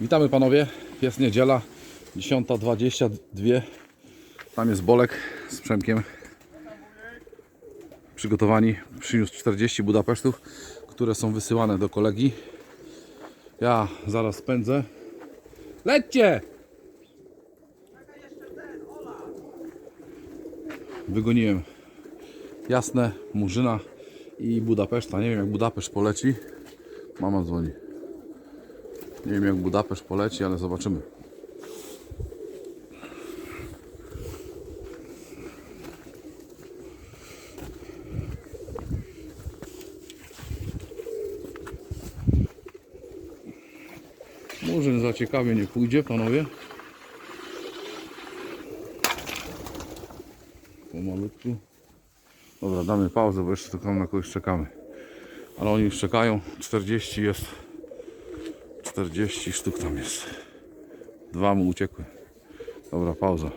Witamy panowie, jest niedziela 10.22 Tam jest Bolek z Przemkiem. Przygotowani, przyniósł 40 Budapesztów Które są wysyłane do kolegi. Ja zaraz pędzę. Lećcie! Wygoniłem Jasne, Murzyna i Budapeszta. Nie wiem jak Budapeszt poleci. Mama dzwoni nie wiem jak Budapeszt poleci, ale zobaczymy. Murzyn za ciekawie nie pójdzie, panowie. Pomalutku. Dobra, damy pauzę, bo jeszcze tylko na kogoś czekamy. Ale oni już czekają. 40 jest 40 sztuk tam jest. Dwa mu uciekły. Dobra, pauza.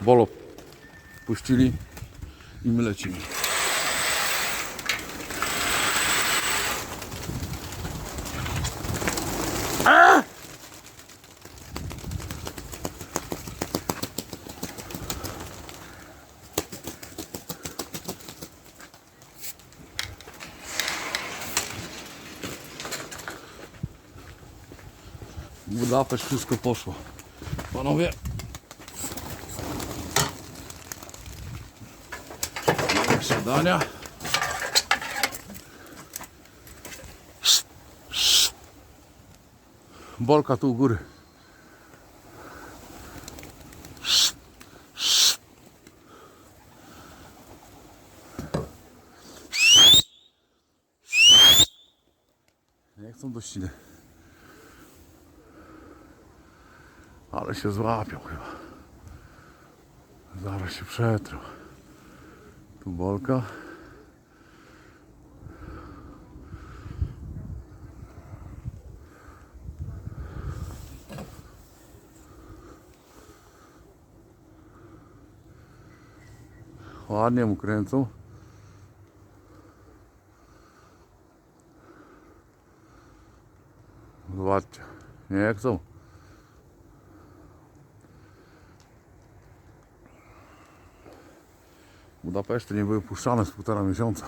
Bolo puścili i my lecimy. A! Budapeszt wszystko poszło. Panowie. Siadania. Bolka tu u góry. Nie chcą do Ale się złapią chyba. Zaraz się przetrą. Tu bolka. Ładnie mu kręcą. Zobaczcie. Nie chcą. Budapeszty nie były puszczane z półtora miesiąca.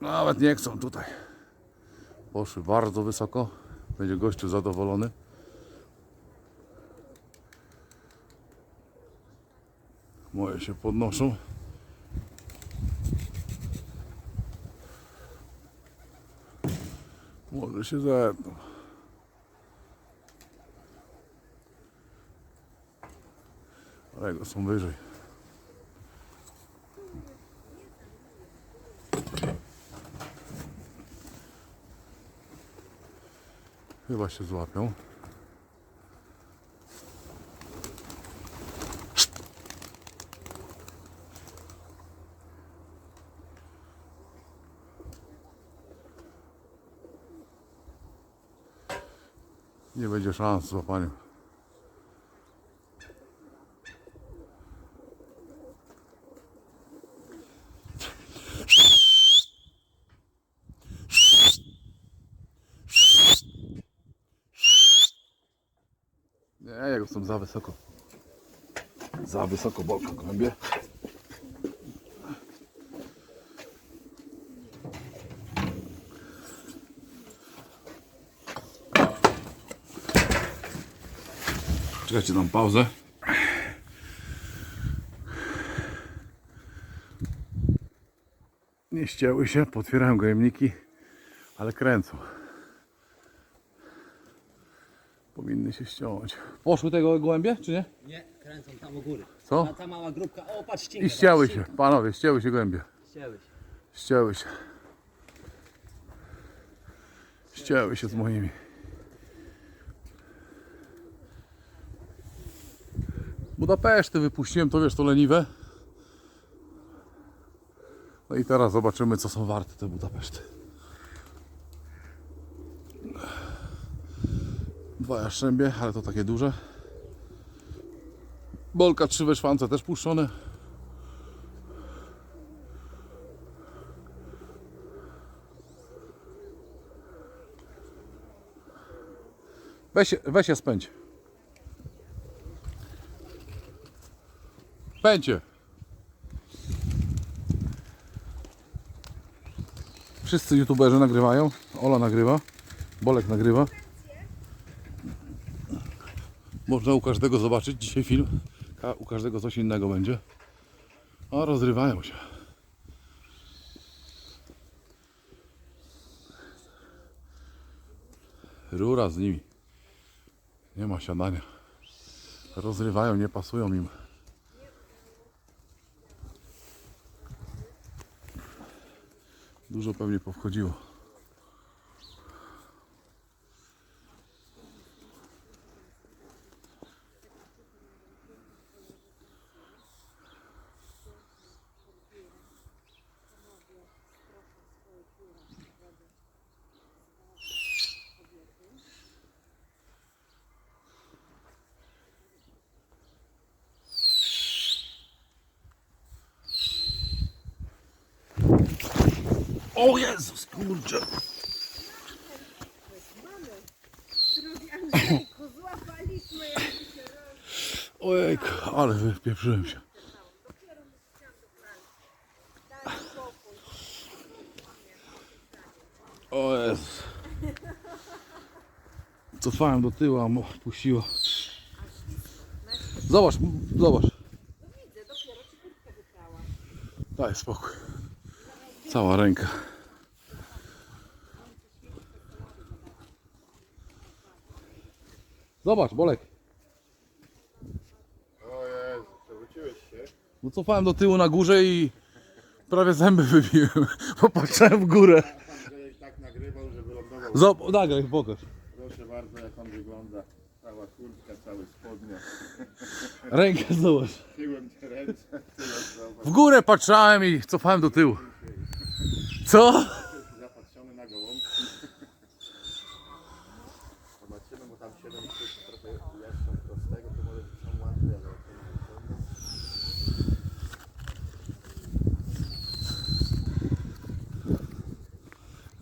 Nawet nie chcą tutaj. Poszły bardzo wysoko. Będzie gościu zadowolony. Moje się podnoszą. Może się zetną. Ale go są wyżej. Chyba się złapią. Nie będzie szans z złapaniem. Nie, jak są za wysoko. Za wysoko bolka głębie. Czekajcie, dam pauzę. Nie ścięły się, potwierają gojemniki, ale kręcą. Powinny się ściąć. Poszły tego gołębie, czy nie? Nie, kręcą tam u góry. Co? Ta, ta mała grupka. O, patrz ścinkę. I ścięły się, panowie, ścięły się gołębie. Ścięły się. Ścięły się. Ścięły się z moimi. Budapeszty wypuściłem, to wiesz, to leniwe. No i teraz zobaczymy, co są warte te Budapeszty. Dwa jaszczębie, ale to takie duże. Bolka trzy we szwance też puszczone. Weź, weź się spędź. Pęcie. Wszyscy youtuberzy nagrywają. Ola nagrywa. Bolek nagrywa. Można u każdego zobaczyć dzisiaj film. U każdego coś innego będzie. A rozrywają się. Rura z nimi. Nie ma siadania. Rozrywają, nie pasują im. Dużo pewnie powchodziło. O Jezus, kurczę. Ojejku, ale wypieprzyłem się. O Jezus. Cofałem do tyłu, a puściło. Zobacz, zobacz. No widzę, dopiero ci kurtkę wyprałam. Daj spokój. Cała ręka. Zobacz, Bolek. O Jezu, przewróciłeś się. No cofałem do tyłu na górze i prawie zęby wybiłem, bo patrzyłem w górę. Andrzej tak nagrywał, że wylądował. Zobacz, nagraj, pokaż. Proszę bardzo, jak on wygląda. Cała kurtka, całe spodnie. Rękę zobacz. Tyłem te ręce, tyłem. W górę patrzałem i cofałem do tyłu. Co? Zapatrzony na gołąbki. Zobaczymy, bo tam 7 sztuk trochę jeszcze prostego, to może być są łatwe, ale to nie wyciągną.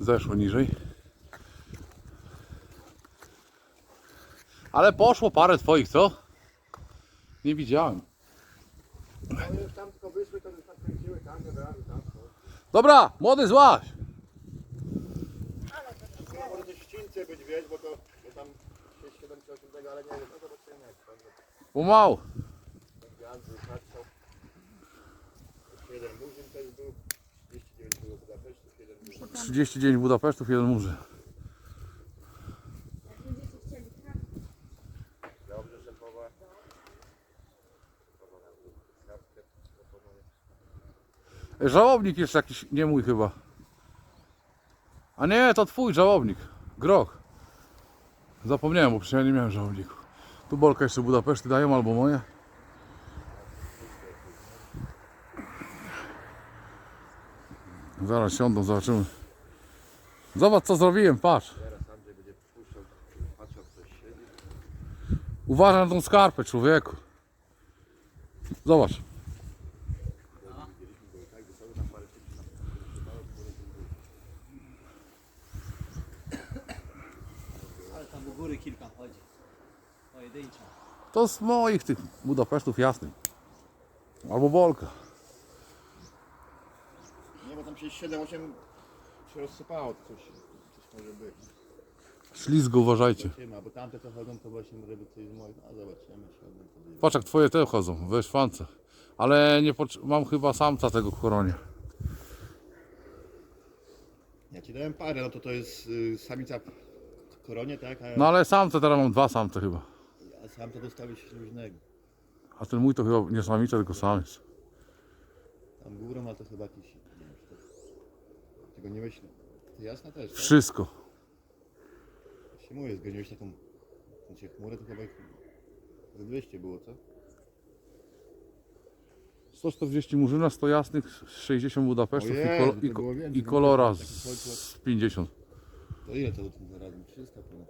Zeszło niżej. Ale poszło parę twoich, co? Nie widziałem. No już tam tylko wyszły, to już nakręciły tam, wybrali tam. Dobra, młody złaś. Może gdzieś w ścince być, wiesz, bo to bo tam 6, 7 czy 8 tego, ale nie wiem, no zobaczymy jak tam. Pomału. Będzie Andrzej patrzał. Jeden murzyn też był. 39 było Budapesztu, jeden murzyn. 39 Budapesztów, jeden. Żałobnik jeszcze jakiś, nie mój chyba. A nie, to twój żałobnik. Groch. Zapomniałem, bo przecież ja nie miałem żałobniku. Tu Bolka jeszcze Budapeszty dają albo moje. Zaraz siądą, zobaczymy. Zobacz co zrobiłem, patrz. Uważaj na tą skarpę, człowieku. Zobacz. Ale tam u góry kilka chodzi. Pojedynczo. To z moich tych Budapesztów jasnych. Albo Bolka. Nie, bo tam się 7-8 się rozsypało, to coś, coś może być. Ślizgo uważajcie. Zobaczymy, bo tamte co chodzą, to właśnie może być coś z moich. No zobaczymy, podejrzewam. Patrz jak twoje te chodzą, we szwance. Ale nie mam chyba samca tego w koronie. Ja ci dałem parę, no to to jest y, samica k- koronie, tak? A, No ale samce teraz mam dwa samce chyba. A sam to dostałeś luźnego. A ten mój to chyba nie samica, tylko samiec. Tam górą, ale to chyba jakiś. Nie wiem, czy to, tego nie myślę. To jasna też, tak? Wszystko. się mówię, zgoniłeś taką znaczy chmurę, to chyba ich z 200 było, co? 140 murzyna, 100 jasnych, 60 Budapesztów i, Jezu, kol- to i, ko- było więcej. i kolora Taki z folklor. 50. To ile to zarazem? 300 ponad.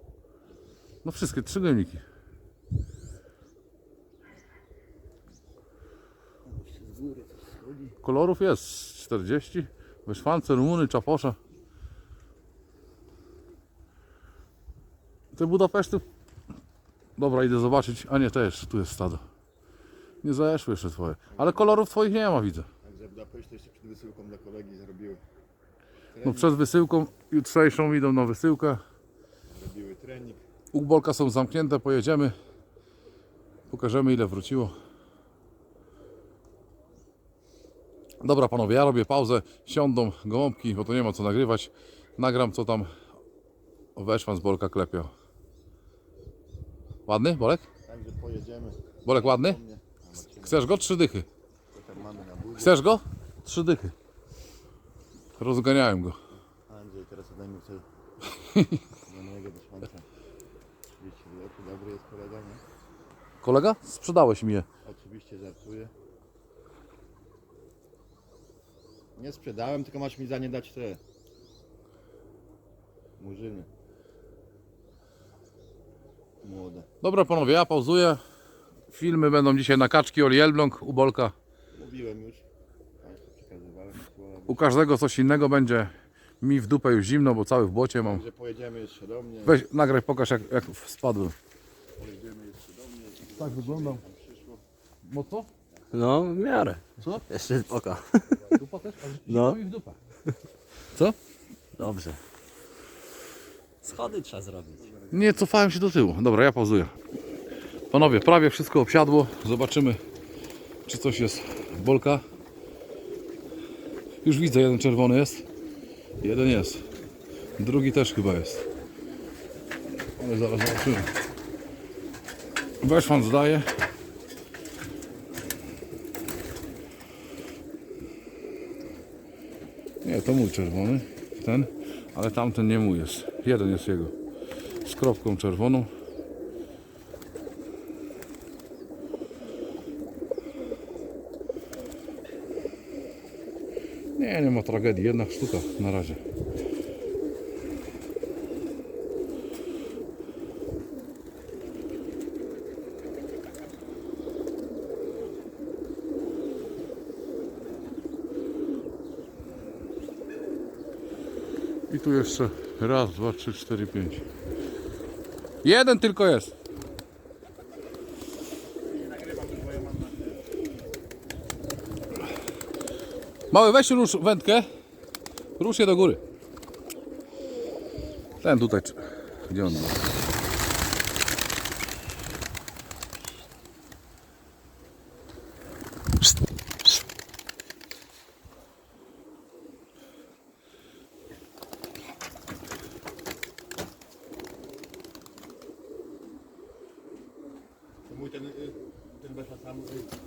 No wszystkie, trzy gojemniki. Z góry coś schodzi. Kolorów jest 40. Wyszwance, Rumuny, Czaposze. Te Budapeszty. Dobra, idę zobaczyć. A nie, też, tu jest stado. Nie zeszły jeszcze twoje. Ale kolorów twoich nie ma, widzę. Także Budapeszt to jeszcze przed wysyłką dla kolegi zrobiły. No przed wysyłką jutrzejszą idą na wysyłkę. Zrobiły trening. U Bolka są zamknięte, pojedziemy. Pokażemy ile wróciło. Dobra panowie, ja robię pauzę. Siądą gołąbki, bo to nie ma co nagrywać. Nagram co tam weszłam z Bolka klepiał. Ładny, Bolek? Także pojedziemy. Bolek ładny? Chcesz go? Trzy dychy. co tam mamy na buzie. Chcesz go? Trzy dychy. Rozganiałem go. Andrzej, teraz oddajmy sobie do mojego. 30 zł. Dobry jest kolega, nie? Kolega? Sprzedałeś mi je. Oczywiście żartuję. Nie sprzedałem, tylko masz mi za nie dać te murzyny. Młode. Dobra panowie, ja pauzuję. Filmy będą dzisiaj na kaczki Oli Elbląg u Bolka. Mówiłem już. Państwu przekazywałem. słowa. U każdego coś innego będzie. Mi w dupę już zimno, bo cały w błocie mam. Także pojedziemy jeszcze do mnie. Weź, nagraj, pokaż jak, jak spadłem. Pojedziemy jeszcze do mnie. Tak przyszło. Mocno? No, w miarę. Co? Jeszcze oka. Dupa też? Ale No. w dupę. Co? Dobrze. Schody trzeba zrobić. Nie, cofałem się do tyłu. Dobra, ja pauzuję. Panowie, prawie wszystko obsiadło. Zobaczymy, czy coś jest Bolka. Już widzę, jeden czerwony jest. Jeden jest. Drugi też chyba jest. Ale zaraz zobaczymy. Weszwan zdaje. Nie, to mój czerwony. Ten. Ale tamten nie mój jest. Jeden jest jego. Z kropką czerwoną. Nie, nie ma tragedii. Jedna sztuka na razie. Tu jeszcze raz, dwa, trzy, cztery, pięć. Jeden tylko jest. Mały, weź rusz wędkę. Rusz je do góry. Ten tutaj. Gdzie on? To mój ten, y, ten besza sam y,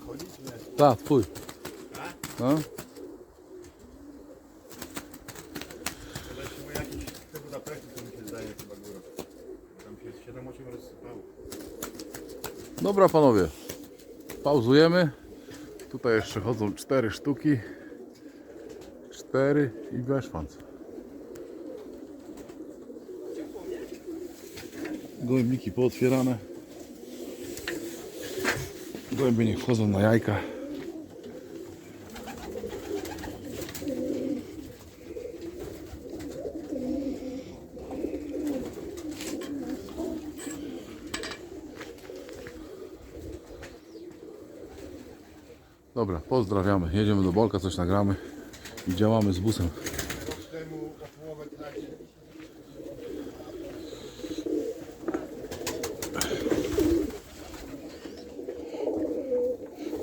chodzi, czy nie? Tak, twój. No. To jeszcze mój jakiś te Budapeszty, to mi się zdaje chyba góra. Tam się 7-8 rozsypało. Dobra panowie, pauzujemy. Tutaj jeszcze chodzą cztery sztuki. Cztery i beszwanc. Gołębniki pootwierane. Gołębie niech wchodzą na jajka. Dobra, pozdrawiamy. Jedziemy do Bolka, coś nagramy i działamy z busem.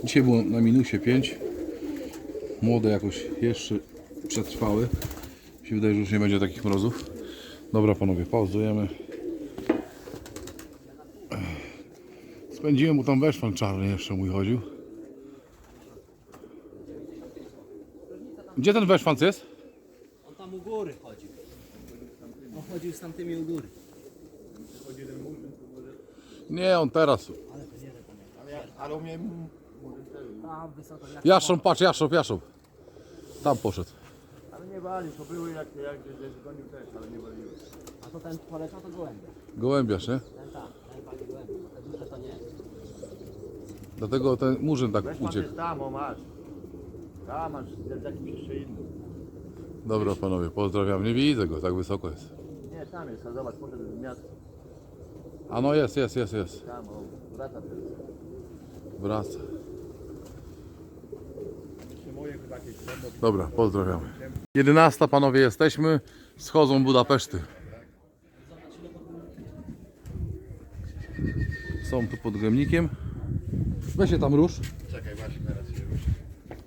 Dzisiaj było na minusie 5. Młode jakoś jeszcze przetrwały. Mi się wydaje, że już nie będzie takich mrozów. Dobra panowie, pauzujemy. Spędziłem mu tam weszwan czarny jeszcze mój chodził. Gdzie ten węszwanc jest? On tam u góry chodził. On chodził z tamtymi u góry. Nie, on teraz. Ale to nie patrz, jaszcząb, jaszcząb. Tam poszedł. Ale nie bali, to były jak, jak gdzieś gonił też, ale nie baliły. A to ten poleciał to gołębia. Gołębiarz, nie? Ten tak, ten pali gołębia. Duże to nie. Dlatego ten murzyn tak Weszła uciekł. tam, o masz. Tam masz, z jakimś jeszcze innym. Dobra panowie, pozdrawiam. Nie widzę go, tak wysoko jest. Nie, tam jest, a zobacz, poszedł w miasto. A no jest, jest, jest, jest. Tam, o, wraca teraz. Wraca. Dobra, pozdrawiamy. 11 panowie jesteśmy. Schodzą Budapeszty. Są tu pod Gemnikiem. Weź się tam rusz. Czekaj, właśnie.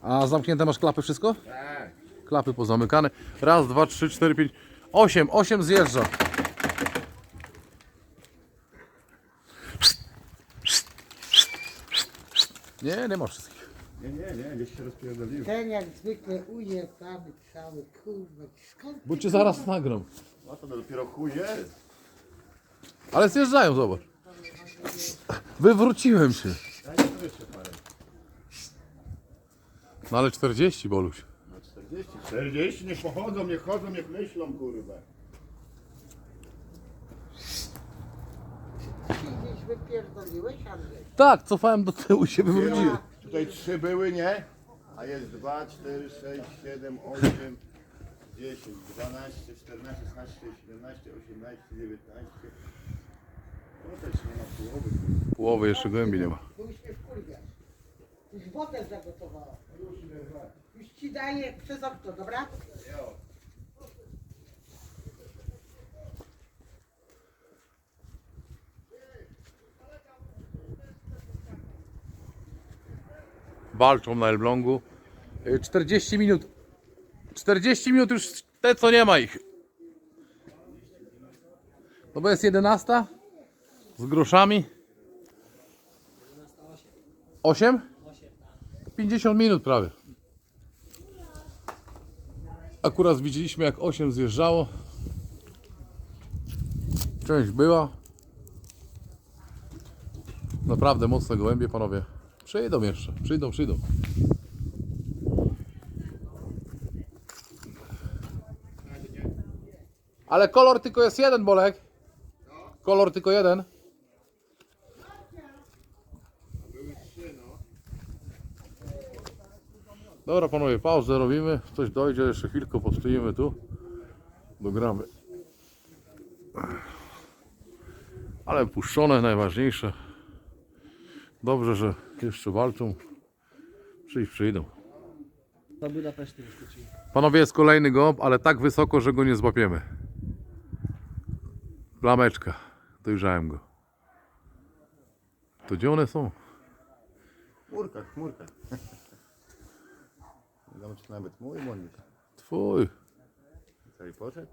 A zamknięte masz klapy wszystko? Tak. Klapy pozamykane. Raz, dwa, trzy, cztery, pięć, osiem. Osiem zjeżdża. Nie, nie ma wszystkich. Nie, nie, nie, gdzieś się rozpierdolił. Ten jak zwykle ujebany cały, kurwa, skąd Bo cię zaraz nagram. No to dopiero chuj jest. Ale zjeżdżają, zobacz. Wywróciłem się. Daj jeszcze parę. No ale 40, Boluś. No 40. 40, niech pochodzą, niech chodzą, niech myślą, kurwa. gdzieś wypierdoliłeś, Andrzej? Tak, cofałem do tyłu i się wywróciłem. Tutaj trzy były, nie? A jest 2, 4, 6, 7, 8, 10, 12, 14, 16, 17, 18, 19. No też nie ma połowy. Połowy jeszcze głębi nie ma. Bo już mnie wkurwiasz. Już wodę zagotowała. Już ci daję przez okno, dobra? Walczą na Elblągu. Y, 40 minut. 40 minut już te co nie ma ich. No bo jest 11 z groszami. 8? 50 minut prawie. Akurat widzieliśmy jak 8 zjeżdżało. Część była. Naprawdę mocne gołębie panowie. Przyjdą jeszcze, przyjdą, przyjdą. Ale kolor tylko jest jeden, Bolek. Kolor tylko jeden. Dobra panowie, pauzę robimy. Coś dojdzie, jeszcze chwilkę postoimy tu. Dogramy. Ale puszczone najważniejsze. Dobrze, że jeszcze walczą. Przyjść przyjdą. Do Budapesztu wyskoczyli. Panowie, jest kolejny gołąb, ale tak wysoko, że go nie złapiemy. Plameczka. Dojrzałem go. To gdzie one są? Chmurka, chmurka. Nie wiem, czy nawet mój monik. Twój. Cały poszedł?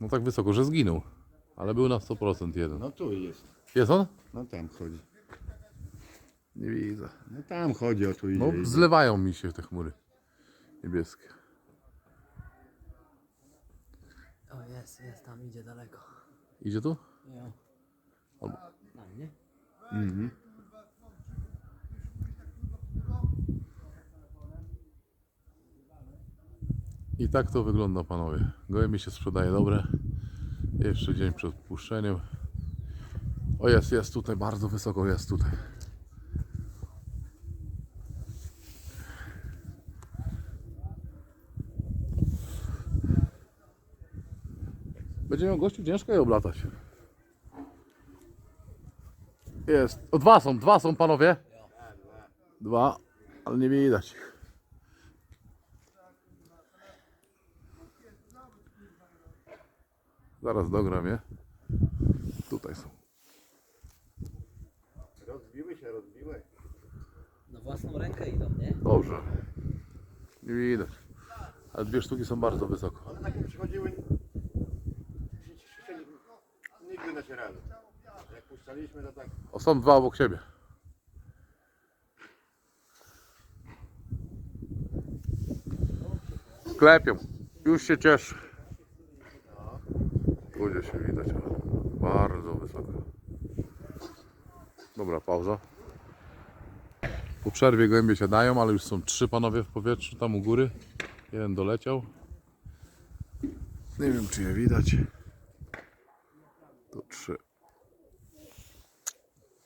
No tak wysoko, że zginął. Ale był na 100% jeden. No tu jest. Jest on? No tam chodzi. Nie widzę. No tam chodzi, o tu idzie. No idzie. zlewają mi się te chmury. Niebieskie. O, jest, jest, tam idzie daleko. Idzie tu? Jo. Albo- Na mnie? I tak to wygląda panowie. Gołębie się sprzedaje dobre. Jeszcze dzień przed puszczeniem. O jest, jest tutaj, bardzo wysoko jest tutaj. Będzie miał gościu ciężko je oblatać. Jest. O, dwa są, dwa są panowie. Dwa, ale nie widać ich. Zaraz dogram je. Tutaj są. Rozbiły się, rozbiły. Na własną rękę idą, nie? Dobrze. Nie widać. Ale dwie sztuki są bardzo wysoko. One takie przychodziły. Nigdy na się rady. Jak puszczaliśmy, to tak. O, są dwa obok siebie. Klepią. Już się cieszy. Tu gdzie się widać. ale Bardzo wysoko. Dobra, pauza. Po przerwie gołębie się dają, ale już są trzy panowie w powietrzu tam u góry. Jeden doleciał. Nie wiem czy je widać. To trzy.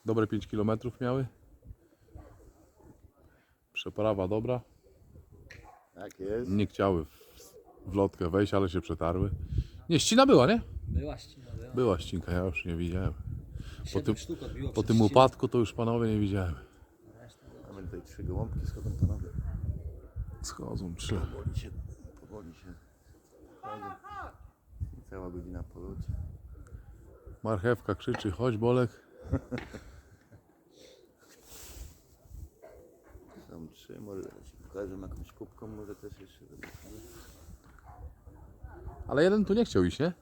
Dobre 5 km miały. Przeprawa dobra. Tak jest. Nie chciały w, w lotkę wejść, ale się przetarły. Nie, ścina była, nie? Była ścina, była. Była ścinka, ja już nie widziałem. Siedem tym- sztuk odbiło Po przez tym upadku to już panowie nie widziałem. Mamy tutaj trzy gołąbki, schodzą panowie. Schodzą trzy. Powoli się, powoli się. chodzą. I Cała godzina po locie. Marchewka krzyczy, chodź Bolek. Są trzy, może zaraz ci pokażę jakąś kubką, może też jeszcze zobaczymy. Ale jeden tu nie chciał iść, nie?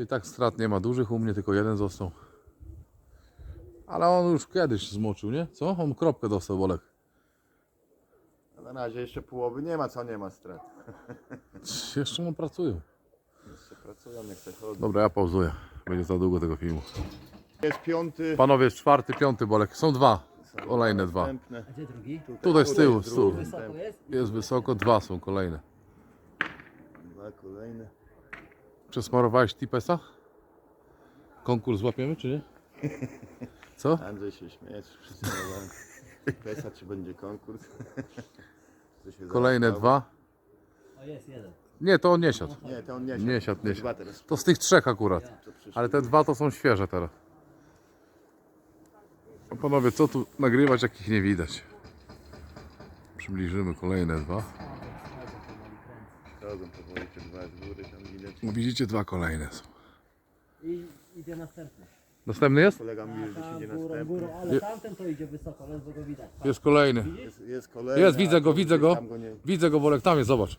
To i tak strat nie ma dużych, u mnie tylko jeden został. Ale on już kiedyś zmoczył, nie? Co? On kropkę dostał, Bolek. Na razie jeszcze połowy nie ma, co nie ma strat. Jeszcze mu pracują. Jeszcze pracują, jak se chodzą. Dobra, ja pauzuję. Będzie za długo tego filmu. Jest piąty. Panowie, jest czwarty, piąty Bolek. Są dwa. Kolejne dwa. Następne. Gdzie drugi? Tutaj z tyłu, z jest tyłu. Wysoko jest? Jest wysoko, dwa są kolejne. Dwa kolejne. Przesmarowałeś tipesa? Konkurs złapiemy, czy nie? Co? Andrzej się śmieje, czy wszyscy mówią. Pesa, czy będzie konkurs? Co się Kolejne załapało? dwa. O, jest jeden. Nie, to on nie siadł. Nie, to on nie Nie siadł, nie Dwa siadł. teraz. To z tych trzech akurat. Przyszło. Ale te dwa to są świeże teraz. No panowie, co tu nagrywać, jak ich nie widać? Przybliżymy kolejne dwa. Chodzą powoli te dwa z góry, tam widać. Widzicie, dwa kolejne są. I idzie następny. Następny jest? Kolega mówi, że Tam idzie górą, następny. górą, ale tamten to idzie wysoko, ledwo go widać. Patrz. Jest kolejny. Jest, jest kolejny. Jest, widzę a go, widzę go. Tam nie... Widzę go, Bolek, tam jest, zobacz.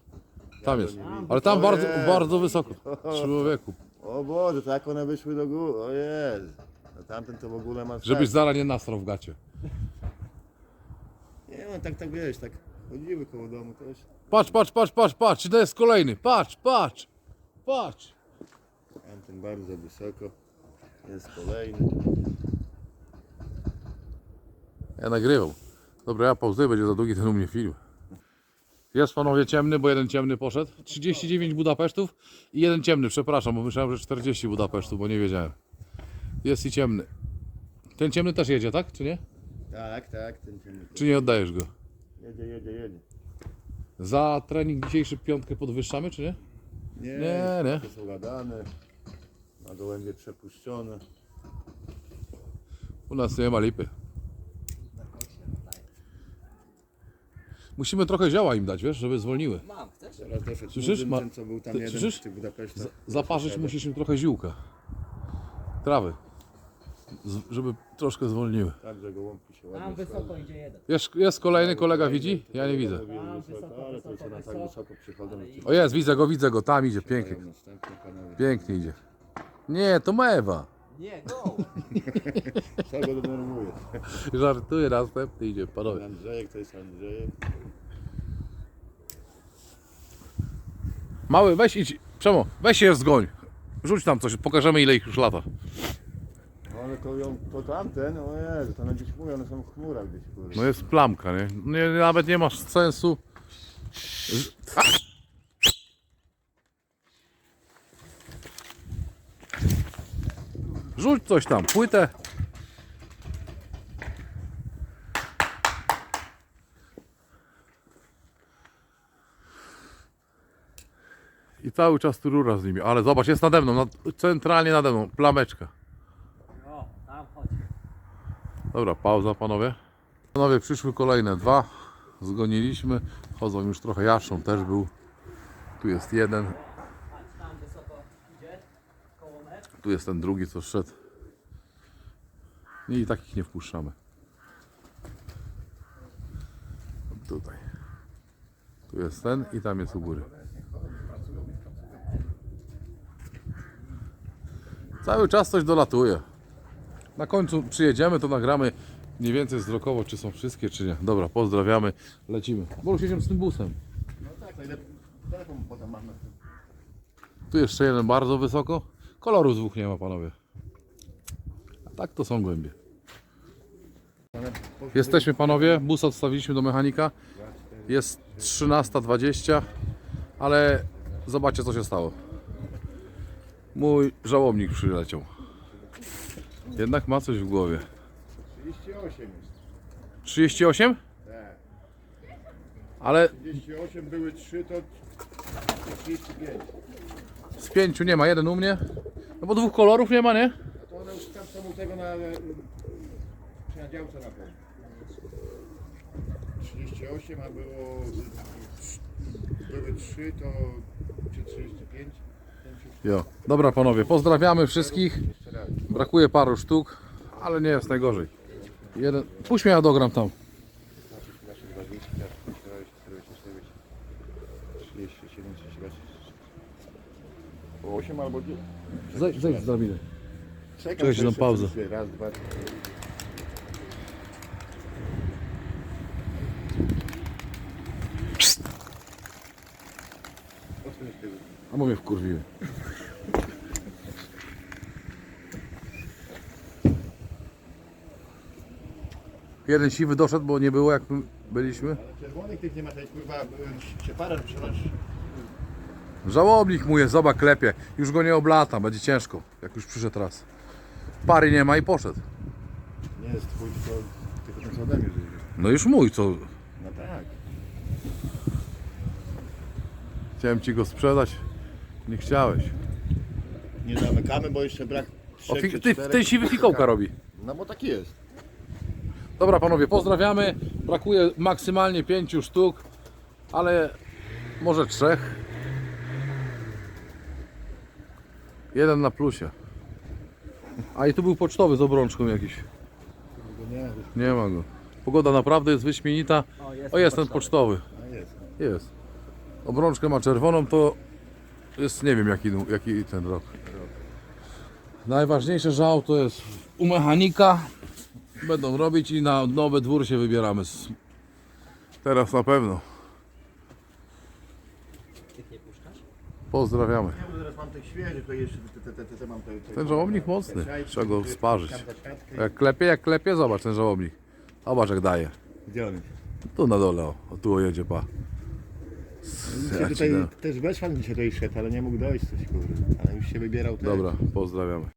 Tam jest. nie widzę. Ale tam bardzo, bardzo wysoko. Człowieku. O Boże, tak one wyszły do góry. O jest. No tamten to w ogóle ma Żebyś zaraz nie nastrał w gacie. Nie no, tak, tak wiesz, tak chodziły koło domu też. Patrz, patrz, patrz, patrz, patrz. To jest kolejny. Patrz, patrz. Patrz. Tamten bardzo wysoko. Jest kolejny. Ja nagrywam. Dobra, ja pauzuję, będzie za długi ten u mnie film. Jest panowie ciemny, bo jeden ciemny poszedł. 39 Budapesztów i jeden ciemny, przepraszam, bo myślałem, że 40 Budapesztów, bo nie wiedziałem. Jest i ciemny. Ten ciemny też jedzie, tak? Czy nie? Tak, tak, ten ciemny. Czy nie oddajesz go? Jedzie, jedzie, jedzie. Za trening dzisiejszy piątkę podwyższamy, czy nie? Nie, Nie, nie. To są ładane. Na gołębie przepuszczone. U nas nie ma lipy. Musimy trochę zioła im dać, wiesz, żeby zwolniły. Mam, chcesz? Teraz doszedł Słyszysz? Ma- ten co był tam Ty jeden słyszysz? w tych Budapesztach. Zaparzyć musisz im trochę ziółka. Trawy. Żeby troszkę zwolniły. Tak, że gołąbki się ładnie Tam wysoko idzie jeden. Jest, jest kolejny kolega, widzi? Ja nie widzę. Tam Wysoko, wysoko, ale to wysoko, się na tak wysoko. przychodzą. O jest, widzę go, widzę go, tam idzie, pięknie. Następne. Pięknie idzie. Nie, to mewa. Nie, go! Co go denerwuje? Żartuję, następny idzie, panowie. Andrzejek to jest Andrzejek. Mały, weź idź, Przemo, weź się zgoń. Rzuć tam coś, pokażemy ile ich już lata. No ale to ją, to tamten, o Jezu, to one gdzieś mówią, one są w chmurach gdzieś kurde. No jest plamka, nie? nie nawet nie masz sensu. A! Rzuć coś tam, płytę. I cały czas tu rura z nimi, ale zobacz, jest nade mną, nad, centralnie nade mną, plameczka. Dobra, pauza panowie. Panowie, przyszły kolejne dwa. Zgoniliśmy. Chodzą już trochę jaszczą, też był. Tu jest jeden, tu jest ten drugi, co szedł. I takich nie wpuszczamy. Tutaj. Tu jest ten i tam jest u góry. Cały czas coś dolatuje. Na końcu przyjedziemy, to nagramy mniej więcej wzrokowo, czy są wszystkie, czy nie. Dobra, pozdrawiamy, lecimy. Bo już jedziemy z tym busem. No tak, ile telefon potem mam na tym. Tu jeszcze jeden bardzo wysoko. Koloru z dwóch nie ma, panowie. A tak to są głębie. Jesteśmy, panowie. Bus odstawiliśmy do mechanika. Jest 13.20, ale zobaczcie, co się stało. Mój żałobnik przyleciał. Jednak ma coś w głowie. 38 jest. 38? Tak. Ale 38 były 3 to 35. z pięciu nie ma. Jeden u mnie. No bo dwóch kolorów nie ma, nie? A to one już tam są u tego na, na działce na pewno. 38, a było były 3 to czy 35? Jo. Dobra panowie, pozdrawiamy wszystkich. Brakuje paru sztuk, ale nie jest najgorzej. Jeden. Puść mnie, ja dogram tam. 13, 20, 40, 49, 37, 38. 8 albo 9. Zejdź, zejdź z drabiny. Czekam, Czekajcie na pauzę. Raz, dwa, trzy. A bo mnie wkurwiły. Jeden siwy doszedł, bo nie było jak my byliśmy. Czerwonych tych nie ma, tej kurwa się parę przelać. Żałobnik mu jest, zobacz klepie. Już go nie oblatam, będzie ciężko, jak już przyszedł raz. Pary nie ma i poszedł. Nie jest twój, tylko, tylko ten co ode mnie żyje. No już mój, co? No tak. Chciałem ci go sprzedać. Nie chciałeś. Nie zamykamy, bo jeszcze brak O, trzech fi- czy ty, czterech. ten siwy fikołka robi. No bo tak jest. Dobra panowie, pozdrawiamy. Brakuje maksymalnie pięciu sztuk, ale może trzech. Jeden na plusie. A i tu był pocztowy z obrączką jakiś. Nie, ma go. Pogoda naprawdę jest wyśmienita. O, jest, O jest ten pocztowy. a jest. Jest. Obrączkę ma czerwoną, to jest nie wiem jaki, jaki ten rok. Najważniejsze, że auto jest u mechanika. Będą robić i na nowy dwór się wybieramy. Teraz na pewno. Tych nie puszczasz? Pozdrawiamy. Ja bo teraz mam te świeże, to jeszcze te, te, te, te, te mam te, te Ten żałobnik mocny. Trzeba go sparzyć. Jak klepie, jak klepie, zobacz ten żałobnik. Zobacz jak daje. Gdzie on jest? Tu na dole, o, o tu jedzie pa. Dzisiaj Ja ci tutaj dam. też Weszwan dzisiaj tutaj szedł, ale nie mógł dojść coś kurde. Ale już się wybierał te... Dobra, pozdrawiamy.